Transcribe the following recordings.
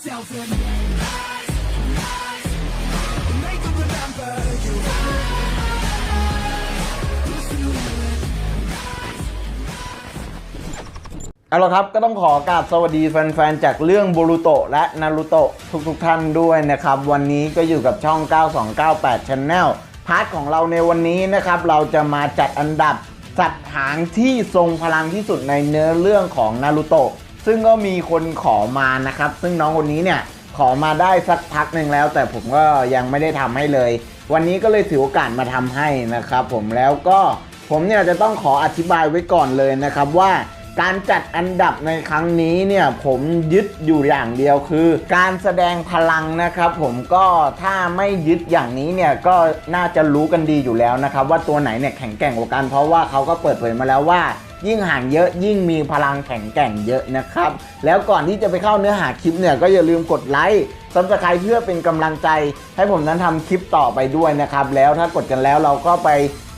yourself and rise, rise, make them remember you. Push through it. เอาละครับก็ต้องขอกราบสวัสดีแฟนๆ จากเรื่องบูรุโตะและนารุโตะทุกๆท่านด้วยนะครับ วันนี้ก็อยู่กับช่อง 9298 Channel พาร์ทของเราในวันนี้นะครับ เราจะมาจัดอันดับสัตว์หางที่ทรงพลังที่สุดในเนื้อเรื่องของนารุโตะ ซึ่งก็มีคนขอมานะครับ ซึ่งน้องคนนี้เนี่ยขอมาได้สักพักหนึ่งแล้ว แต่ผมก็ยังไม่ได้ทำให้เลย วันนี้ก็เลยถือโอกาสมาทำให้นะครับ ผมแล้วก็ผมเนี่ยจะต้องขออธิบายไว้ก่อนเลยนะครับว่าการจัดอันดับในครั้งนี้เนี่ยผมยึดอยู่อย่างเดียวคือ การแสดงพลังนะครับผมก็ถ้าไม่ยึดอย่างนี้เนี่ยก็น่าจะรู้กันดีอยู่แล้วนะครับว่าตัวไหนเนี่ยแข็งแกร่งกว่ากันเพราะว่าเขาก็เปิดเผยมาแล้วว่า ยิ่งห่างเยอะยิ่งมีพลังแข็งแกร่งเยอะนะครับ แล้วก่อนที่จะไปเข้าเนื้อหาคลิปเนี่ยก็อย่าลืมกดไลค์ซับสไครต์เพื่อเป็นกำลังใจ ให้ผมนั้นทำคลิปต่อไปด้วยนะครับ แล้วถ้ากดกันแล้วเราก็ไป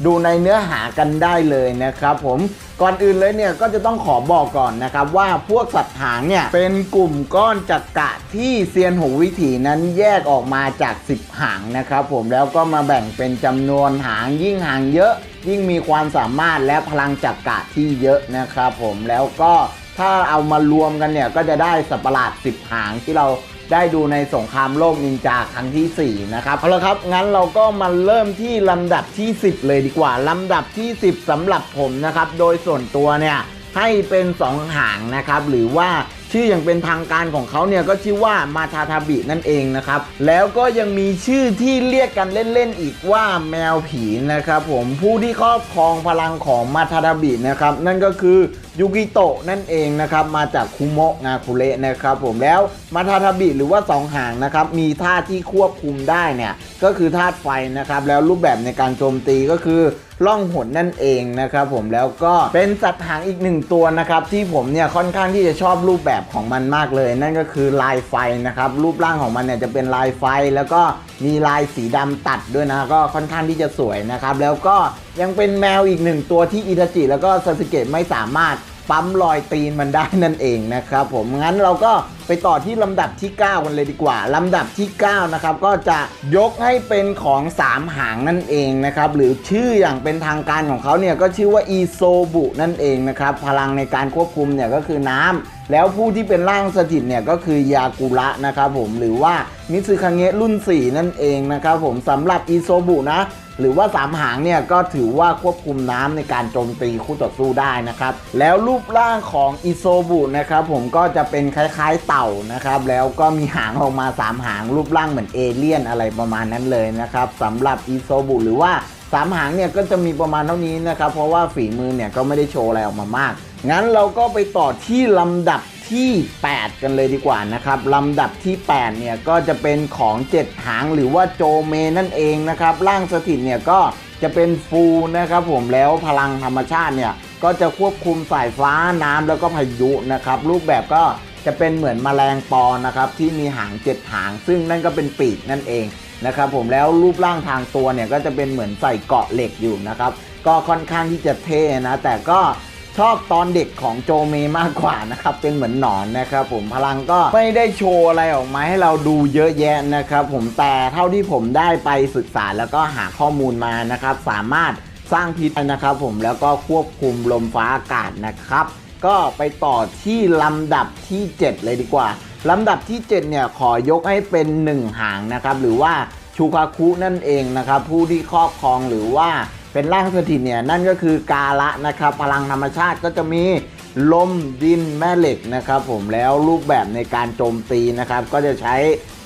ดูในเนื้อหากันได้เลยนะครับผมก่อนอื่นเลยเนี่ยก็จะต้องขอบอกก่อนนะครับว่าพวกสัตว์หางเนี่ยเป็นกลุ่มก้อนจักกะที่เซียนหูวิถีนั้นแยกออกมาจาก 10 หางนะครับผมแล้วก็มาแบ่งเป็นจำนวนหางยิ่งหางเยอะ ยิ่งมีความสามารถและพลังจักกะที่เยอะนะครับผมแล้วก็ ถ้าเอามารวมกันเนี่ยก็จะได้สัตว์ประหลาด 10 หางที่เราได้ดูในสงครามโลกนินจาครั้งที่ 4 นะครับ เอาละครับ งั้นเราก็มาเริ่มที่ลำดับที่ 10 เลยดีกว่า ลำดับที่ 10สำหรับผมนะครับ โดยส่วนตัวเนี่ย ให้เป็น 2 หางนะครับ หรือว่า ชื่ออย่างเป็นทางการของเขาเนี่ยก็ชื่อว่ามาทาทาบินั่นเองนะครับ แล้วก็ยังมีชื่อที่เรียกกันเล่นๆอีกว่าแมวผีนะครับผมผู้ที่ครอบครองพลังของมาทาทาบินะครับนั่นก็คือยูกิโตะนั่นเองนะครับมาจากคุโมะงาคุเระนะครับผมแล้วมาทาทาบิหรือว่า2หางนะครับมีท่าที่ควบคุมได้เนี่ยก็คือธาตุไฟนะครับแล้วรูปแบบในการโจมตีก็คือ ล่องหนนั่นเองนะครับผมแล้วก็เป็นสัตว์หางอีกหนึ่งตัวนะครับที่ผมเนี่ยค่อนข้างที่จะชอบรูปแบบของมันมากเลย นั่นก็คือลายไฟนะครับรูปร่างของมันเนี่ยจะเป็นลายไฟแล้วก็มีลายสีดำตัดด้วยนะก็ค่อนข้างที่จะสวยนะครับแล้วก็ยังเป็นแมวอีกหนึ่งตัวที่อิตาจิแล้วก็ซาสึเกะไม่สามารถ ปั๊มรอยตีนมันได้นั่นเองนะครับผมงั้นเราก็ไปต่อที่ลำดับที่ 9 กันเลยดีกว่า ลำดับที่ 9 นะครับ ก็จะยกให้เป็นของ 3 หางนั่นเองนะครับ หรือชื่ออย่างเป็นทางการของเขาเนี่ยก็ชื่อว่าอีโซบุนั่นเองนะครับ พลังในการควบคุมเนี่ยก็คือน้ำ แล้วผู้ที่เป็นร่างสถิตเนี่ยก็คือยากุระนะครับผมหรือว่ามิซึคังเงะรุ่น 4 นั่นเองนะครับผมสำหรับอีโซบุนะหรือว่าสามหางเนี่ยก็ถือว่าควบคุมน้ำในการโจมตีคู่ต่อสู้ได้นะครับ แล้วรูปร่างของอิโซบุนะครับผมก็จะเป็นคล้ายๆเต่านะครับ แล้วก็มีหางออกมา 3 หางรูปร่างเหมือนเอเลี่ยนอะไรประมาณนั้นเลยนะครับสำหรับอิโซบุหรือว่าสามหางเนี่ยก็จะมีประมาณเท่านี้นะครับ เพราะว่าฝีมือเนี่ยก็ไม่ได้โชว์อะไรออกมามาก งั้นเราก็ไปต่อที่ลำดับที่ 8 กันเลยดีกว่านะครับลำดับที่ 8 เนี่ยก็จะเป็นของ 7 หางหรือว่าโจเมนั่นเองนะครับร่างสถิตเนี่ยก็จะเป็นฟูนะครับผมแล้วพลังธรรมชาติเนี่ยก็จะควบคุมสายฟ้าน้ำแล้วก็พายุนะครับรูปแบบก็จะเป็นเหมือนแมลงปอนะครับที่มีหาง7หาง ซึ่งนั่นก็เป็นปีกนั่นเองนะครับผมแล้วรูปร่างทางตัวเนี่ยก็จะเป็นเหมือนใส่เกาะเหล็กอยู่นะครับก็ค่อนข้างที่จะเท่นะแต่ก็ ชอบตอนเด็กของโจเมมากกว่านะครับเป็นเหมือนหนอนนะครับผมพลังก็ไม่ได้โชว์อะไรออกมาให้เราดูเยอะแยะนะครับผมแต่เท่าที่ผมได้ไปศึกษาแล้วก็หาข้อมูลมานะครับสามารถสร้างพิษนะครับผมแล้วก็ควบคุมลมฟ้าอากาศนะครับ ก็ไปต่อที่ลำดับที่ 7 เลยดีกว่าลำดับที่ 7 เนี่ย ขอยกให้เป็น 1 หางนะครับ หรือว่าชูคาคุนั่นเองนะครับ ผู้ที่ครอบครองหรือว่า เป็นร่างสถิตเนี่ยนั่นก็คือกาละนะครับพลังธรรมชาติก็จะมีลมดินแม่เหล็กนะครับ ผมแล้วรูปแบบในการโจมตีนะครับ ก็จะใช้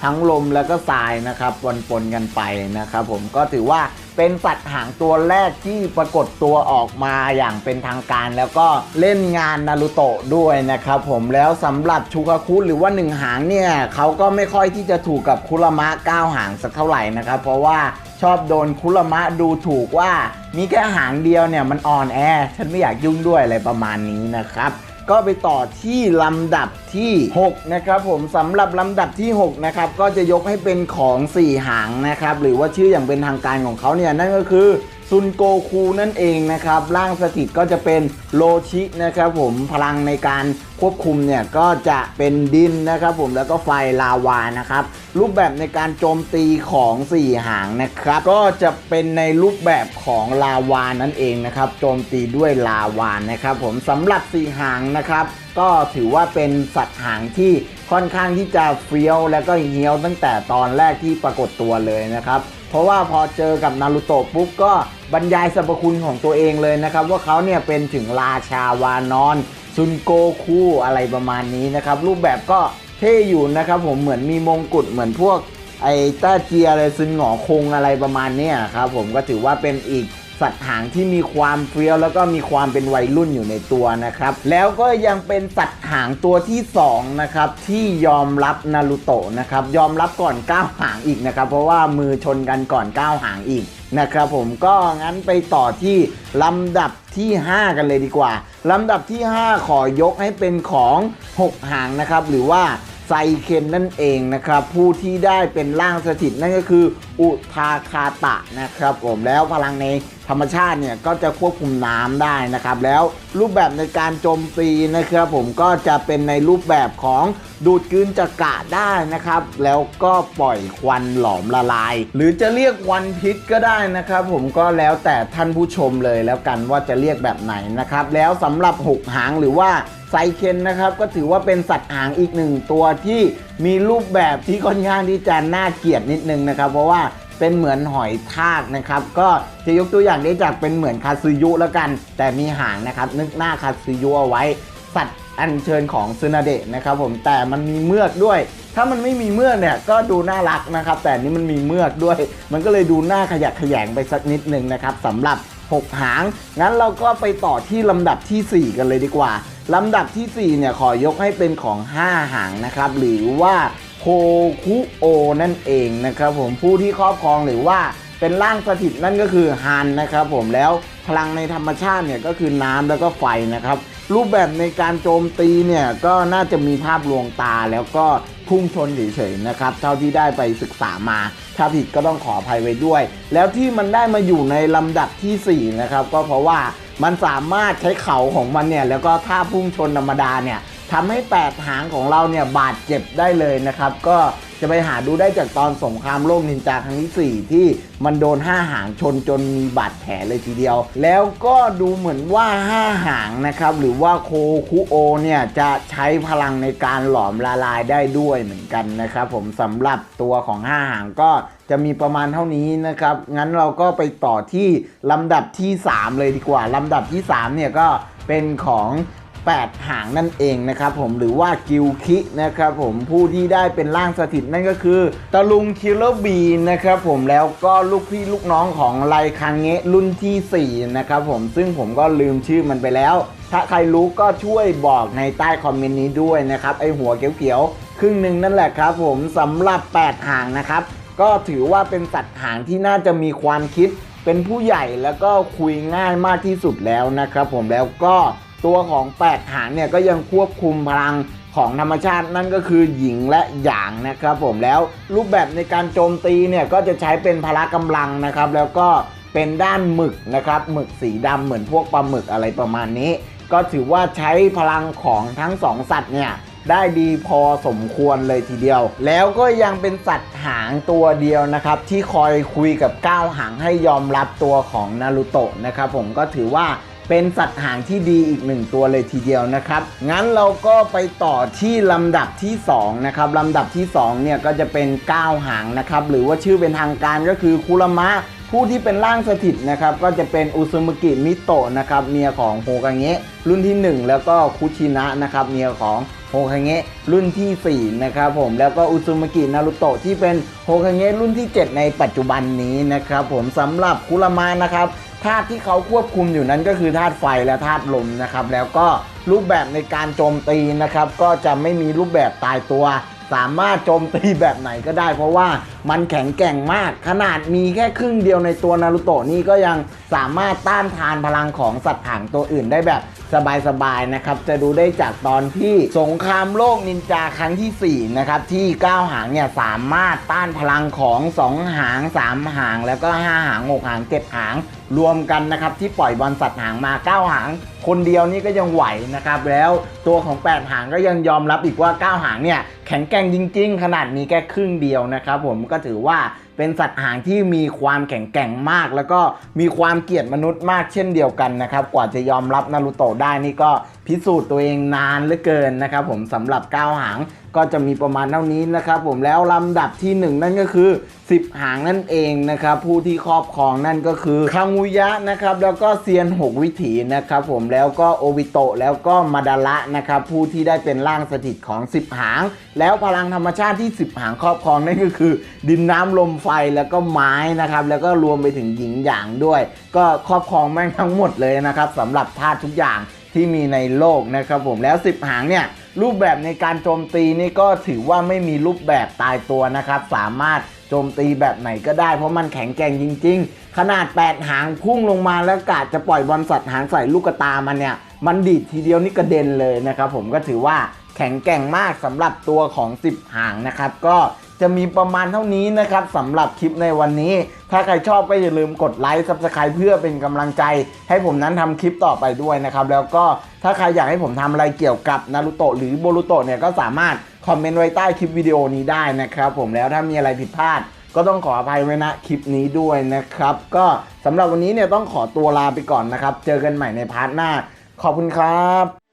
ทั้งลมแล้วก็ทรายนะครับปนๆกันไปนะครับ ผมก็ถือว่าเป็นสัตว์หางตัวแรกที่ปรากฏตัวออกมาอย่างเป็นทางการ แล้วก็เล่นงานนารูโตะด้วยนะครับ ผมแล้วสำหรับชูคาคุหรือว่าหนึ่งหางเนี่ยเขาก็ไม่ค่อยที่จะถูกกับคุรามะก้าหางสักเท่าไหร่นะครับ เพราะว่า ชอบโดนคุรมะดูถูกว่า มีแค่หางเดียวเนี่ยมันอ่อนแอ ฉันไม่อยากยุ่งด้วยอะไรประมาณนี้นะครับ ก็ไปต่อที่ลำดับที่ 6 นะครับผมสำหรับลำดับที่ 6 นะครับ ก็จะยกให้เป็นของ 4 หางนะครับ หรือว่าชื่ออย่างเป็นทางการของเขาเนี่ยนั่นก็คือ ซุนโกคูนั่นเองนะครับ ร่างสถิตก็จะเป็นโลชินะครับผมพลังในการควบคุมเนี่ยก็จะเป็นดินนะครับผมแล้วก็ไฟลาวานะครับ รูปแบบในการโจมตีของสี่หางนะครับ ก็จะเป็นในรูปแบบของลาวานั่นเองนะครับ โจมตีด้วยลาวานะครับ ผมสำหรับสี่หางนะครับ ก็ถือว่าเป็นสัตว์หางที่ค่อนข้างที่จะเฟี้ยว แล้วก็เฮี้ยวตั้งแต่ตอนแรกที่ปรากฏตัวเลยนะครับ เพราะว่าพอเจอกับนารูโตะปุ๊บก็บรรยายสรรพคุณของตัวเองเลยนะครับ ว่าเขาเนี่ยเป็นถึงราชาวานอนซุนโกคูอะไรประมาณนี้นะครับ รูปแบบก็เท่อยู่นะครับ ผมเหมือนมีมงกุฎเหมือนพวกไอ้ต้าเจียอะไรซึนหงอคงอะไรประมาณนี้ครับผมก็ถือว่าเป็นอีก สัตว์หางที่มีความเฟี้ยวแล้วก็มีความเป็นวัยรุ่นอยู่ในตัวนะครับ แล้วก็ยังเป็นสัตว์หางตัวที่สองนะครับที่ยอมรับนารูโตะนะครับยอมรับก่อนก้าวหางอีกนะครับเพราะว่ามือชนกันก่อนก้าวหางอีกนะครับผมก็งั้นไปต่อที่ลำดับที่ 5 กันเลยดีกว่า ลำดับที่ 5 ขอยกให้เป็นของ 6 หางนะครับหรือว่า ไซเคนนั่นเองนะครับ ผู้ที่ได้เป็นร่างสถิตนั่นก็คือ อุทาคาตะนะครับผมแล้วพลังในธรรมชาติเนี่ยก็จะควบคุมน้ำได้นะครับ แล้วรูปแบบในการโจมตีนะครับผมก็จะเป็นในรูปแบบของดูดกลืนจักระได้นะครับ แล้วก็ปล่อยควันหลอมละลาย หรือจะเรียกควันพิษก็ได้นะครับ ผมก็แล้วแต่ท่านผู้ชมเลยแล้วกันว่าจะเรียกแบบไหนนะครับ แล้วสำหรับหกหางหรือว่า ไซเคนนะครับก็ถือว่าเป็นสัตว์หางอีกหนึ่งตัวที่มีรูปแบบที่ค่อนข้างที่จะน่าเกลียดนิดนึงนะครับ เพราะว่าเป็นเหมือนหอยทากนะครับ ก็จะยกตัวอย่างได้จากเป็นเหมือนคาซึยุแล้วกัน แต่มีหางนะครับ นึกหน้าคาซึยุเอาไว้ สัตว์อัญเชิญของซึนาเดะนะครับ ผมแต่มันมีเมือกด้วย ถ้ามันไม่มีเมือกเนี่ยก็ดูน่ารักนะครับ แต่นี้มันมีเมือกด้วย มันก็เลยดูน่าขยักขยงไปสักนิดนึงนะครับสำหรับ 6 หาง งั้นเราก็ไปต่อที่ลำดับทีสี่4 กันเลยดีกว่า ลำดับทีสี่ 4 เนี่ย ขอยกให้เป็นของ 5 หางนะครับ หรือว่าโคคุโอนั่นเองนะครับผมผู้ที่ครอบครองหรือว่าเป็นร่างสถิตนั่นก็คือฮันนะครับผมแล้วพลังในธรรมชาติเนี่ยก็คือน้ำแล้วก็ไฟนะครับ รูปแบบในการโจมตีเนี่ยก็น่าจะมีภาพลวงตาแล้วก็ พุ่งชนเฉยๆนะครับ เท่าที่ได้ไปศึกษามา ถ้าผิดก็ต้องขออภัยไว้ด้วย แล้วที่มันได้มาอยู่ในลำดับทีสี่4 นะครับ ก็เพราะว่ามันสามารถใช้เข่าของมันเนี่ยแล้วก็ท่าพุ่งชนธรรมดาเนี่ย ทำให้แปดหางของเราเนี่ยบาดเจ็บได้เลยนะครับ ก็จะไปหาดูได้จากตอนสงครามโลกนินจาครั้งที่ 4 ที่มันโดน 5 หางชนจนมีบาดแผลเลยทีเดียว แล้วก็ดูเหมือนว่า 5 หางนะครับ หรือว่าโคคุโอเนี่ย จะใช้พลังในการหลอมละลายได้ด้วยเหมือนกันนะครับผมสำหรับตัวของ 5 หางก็จะมีประมาณเท่านี้นะครับ งั้นเราก็ไปต่อที่ลำดับที่ 3 เลยดีกว่าลำดับที่ 3 เนี่ยก็เป็นของ 8 หางนั่นเองนะครับผมหรือว่ากิลคินะครับผมผู้ที่ได้เป็นร่างสถิตนั่นก็คือตะลุงคิลเลอร์บีนะครับผมแล้วก็ลูกพี่ลูกน้องของไลคังเงะรุ่นทีสี่ 4 นะครับผมซึ่งผมก็ลืมชื่อมันไปแล้ว ถ้าใครรู้ก็ช่วยบอกในใต้คอมเมนต์นี้ด้วยนะครับไอหัวเขียวๆ ครึ่งหนึ่งนั่นแหละครับผมสำหรับ 8 หางนะครับก็ถือว่าเป็นสัตว์หางที่น่าจะมีความคิดเป็นผู้ใหญ่แล้วก็คุยง่ายมากที่สุดแล้วนะครับผมแล้วก็ ตัวของ8หางเนี่ยก็ยังควบคุมพลังของธรรมชาตินั่นก็คือหญิงและหยางนะครับผมแล้วรูปแบบในการโจมตีเนี่ยก็จะใช้เป็นพละกำลังนะครับแล้วก็เป็นด้านหมึกนะครับหมึกสีดำเหมือนพวกปลาหมึกอะไรประมาณนี้ ก็ถือว่าใช้พลังของทั้งสองสัตว์เนี่ยได้ดีพอสมควรเลยทีเดียว แล้วก็ยังเป็นสัตว์หางตัวเดียวนะครับ ที่คอยคุยกับก้าวหางให้ยอมรับตัวของนารูโตะนะครับผมก็ถือว่า เป็นสัตว์หางที่ดีอีกหนึ่งตัวเลยทีเดียวนะครับ งั้นเราก็ไปต่อที่ลำดับที่ 2 นะครับลำดับที่ 2 เนี่ยก็จะเป็นก้าวหางนะครับ หรือว่าชื่อเป็นทางการก็คือคุรมะ ผู้ที่เป็นร่างสถิตนะครับ ก็จะเป็นอุซุมุกิมิโตะนะครับ เมียของโฮกาเงะรุ่นที่ 1 แล้วก็คุชินะนะครับ เมียของโฮกาเงะรุ่นทีสี่ 4 นะครับผมแล้วก็อุซุมกินารุโตะที่เป็นโฮกาเงะรุ่นที่ 7 ในปัจจุบันนี้นะครับผมสำหรับคุรมะนะครับ ธาตุที่เขาควบคุมอยู่นั้นก็คือธาตุไฟและธาตุลมนะครับ แล้วก็รูปแบบในการโจมตีนะครับ ก็จะไม่มีรูปแบบตายตัว สามารถโจมตีแบบไหนก็ได้ เพราะว่ามันแข็งแกร่งมาก ขนาดมีแค่ครึ่งเดียวในตัวนารุโตะนี่ก็ยังสามารถต้านทานพลังของสัตว์หางตัวอื่นได้แบบสบายๆนะครับ จะดูได้จากตอนที่สงครามโลกนินจาครั้งทีสี่ 4 นะครับ ที่ 9 หางเนี่ยสามารถต้านพลังของ 2 หาง 3 หาง แล้วก็ 5 หาง 6 หาง 7 หาง รวมกันนะครับที่ปล่อยบอลสัตว์หางมา 9 หาง คนเดียวนี่ก็ยังไหวนะครับแล้วตัวของ 8 หางก็ยังยอมรับอีกว่า 9 หางเนี่ยแข็งแกร่งจริง ๆ ขนาดมีแค่ครึ่งเดียวนะครับผมก็ถือว่าเป็นสัตว์หางที่มีความแข็งแกร่งมาก แล้วก็มีความเกลียดมนุษย์มากเช่นเดียวกันนะครับกว่าจะยอมรับนารูโตะได้นี่ก็ พิสูจน์ตัวเองนานเหลือเกินนะครับผมสำหรับ 9 หางก็จะมีประมาณเท่านี้นะครับผมแล้วลำดับที่ 1 นั่นก็คือ 10 หางนั่นเองนะครับผู้ที่ครอบครองนั่นก็คือคางูยะนะครับแล้วก็เซียน 6 วิถีนะครับผมแล้วก็โอบิโตะแล้วก็มาดาระนะครับผู้ที่ได้เป็นร่างสถิตของ 10 หาง แล้วพลังธรรมชาติที่ 10 หางครอบครองนั่นก็คือ ดินน้ำลมไฟแล้วก็ไม้นะครับแล้วก็รวมไปถึงหญิงหยางด้วย ก็ครอบครองแม่งทั้งหมดเลยนะครับสำหรับธาตุทุกอย่างที่มีในโลกนะครับผมแล้ว 10 หางเนี่ยรูปแบบในการโจมตีนี่ก็ถือว่าไม่มีรูปแบบตายตัวนะครับ สามารถโจมตีแบบไหนก็ได้ เพราะมันแข็งแกร่งจริง ๆ ขนาด 8 หางพุ่งลงมาแล้วกาจะปล่อยบอลสัตว์หางใส่ลูกตามันเนี่ย มันดีดทีเดียวนี่กระเด็นเลยนะครับผมก็ถือว่าแข็งแกร่งมากสำหรับตัวของ 10 หางนะครับ ก็ จะมีประมาณเท่านี้นะครับสำหรับคลิปในวันนี้ ถ้าใครชอบก็อย่าลืมกดไลค์ซับสไคร b ์เพื่อเป็นกำลังใจ ให้ผมนั้นทำคลิปต่อไปด้วยนะครับ แล้วก็ถ้าใครอยากให้ผมทำอะไรเกี่ยวกับนารูโตะหรือโบรูโตะเนี่ยก็สามารถคอมเมนต์ไว้ใต้คลิปวิดีโอนี้ได้นะครับผมแล้วถ้ามีอะไรผิดพลาด ก็ต้องขออภัยไว้ณคลิปนี้ด้วยนะครับ ก็สำหรับวันนี้เนี่ยต้องขอตัวลาไปก่อนนะครับ เจอกันใหม่ในพาร์ทหน้า ขอบคุณครับ